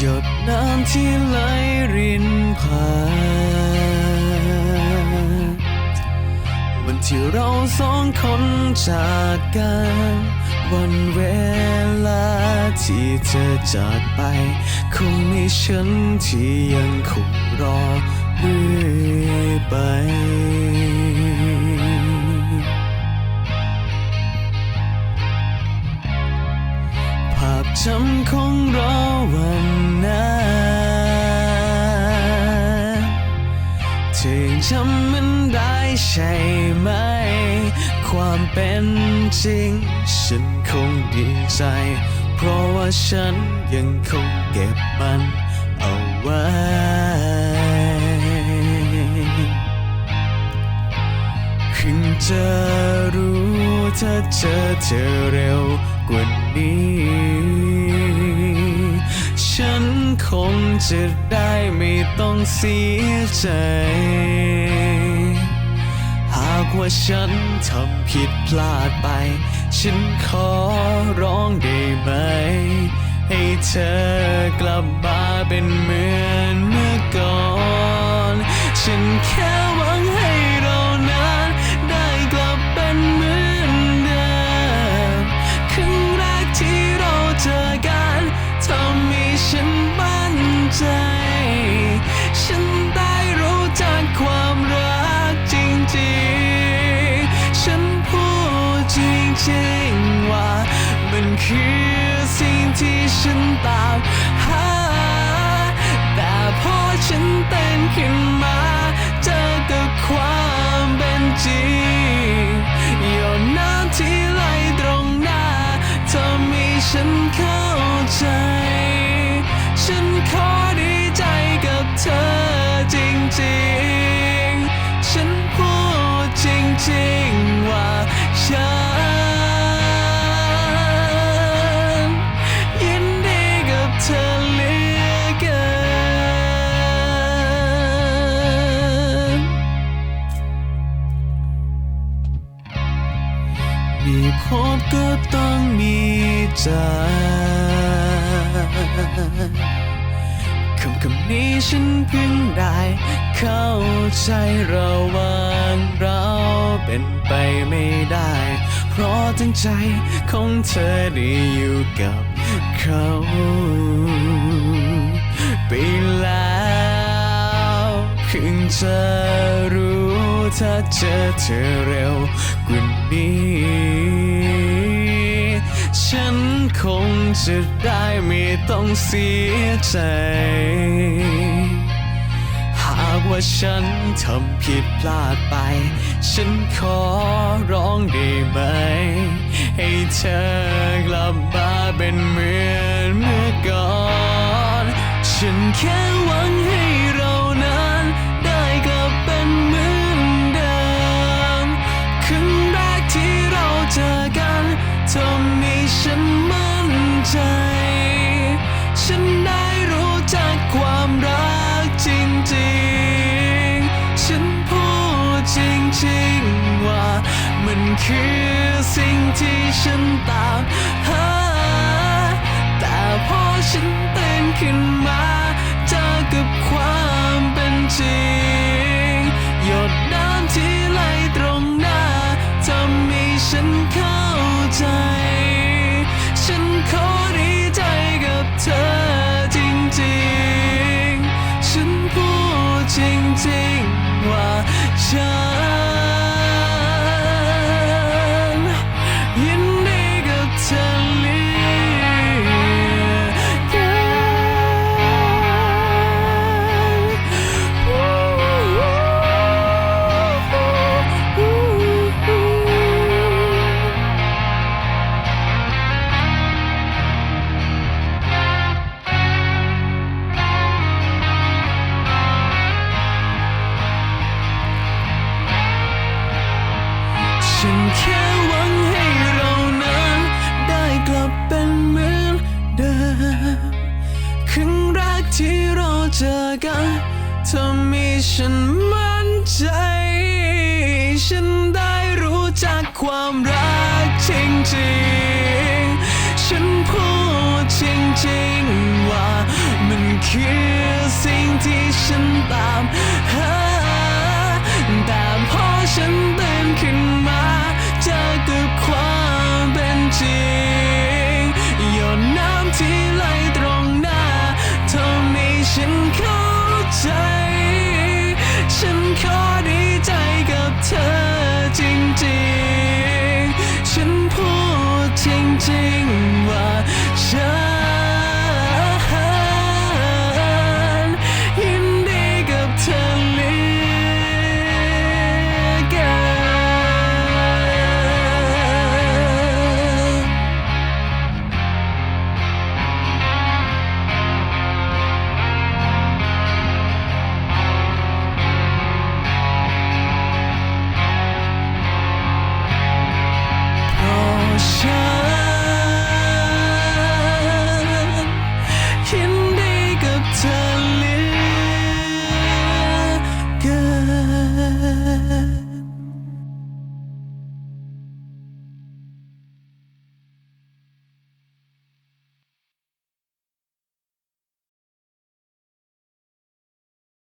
หยดน้ำที่ไหลรินผ่านวันที่เราสองคนจากกัน วันเวลาที่เธอจากไป คงมีฉันที่ยังคงรอเรื่อยไปภาพจำของ จำมันได้ใช่ไหม ความเป็นจริง ฉันคงดีใจ เพราะว่าฉันยังคงเก็บมันเอาไว้เพิ่งจะรู้ถ้าเจอเธอเร็วกว่านี้ ฉันคงจะได้ไม่ต้องเสียใจ หากว่าฉันทำผิดพลาดไป ฉันขอร้องได้ไหม ให้เธอกลับมาเป็นเหมือนเมื่อก่อน ฉันแค่ จริงว่า มันคือสิ่งที่ฉันตามหา แต่พอฉันเต้นขึ้นมาเจอกับความเป็นจริงหยดน้ำที่ไหลตรงหน้าทำให้ฉันเข้าใจ ฉันขอ จคำคำนี้ฉันเพิ่งได้เข้าใจระหว่างเราเป็นไปไม่ได้ เพราะทั้งใจของเธอได้อยู่กับเขาไปแล้วเพิ่งจะรู้ถ้าเจอเธอเร็วกว่านี้ฉัน คงจะได้ไม่ต้องเสียใจ หากว่าฉันทำผิดพลาดไป ฉันขอร้องได้ไหม ให้เธอกลับมาเป็นเหมือนเมื่อก่อน ฉันแค่หวังให้ คือสิ่งที่ฉันตามหา แต่พอฉันตื่นขึ้นมาเจอกับ ฉันแค่หวังให้เรานั้นได้กลับเป็นเหมือนเดิมครั้งแรกที่เราเจอกันทำให้ฉันมั่นใจ ฉันได้รู้จักความรักจริงๆ ฉันพูดจริงๆว่ามันคือสิ่งที่ฉันตามหาแต่พอฉันตื่นขึ้น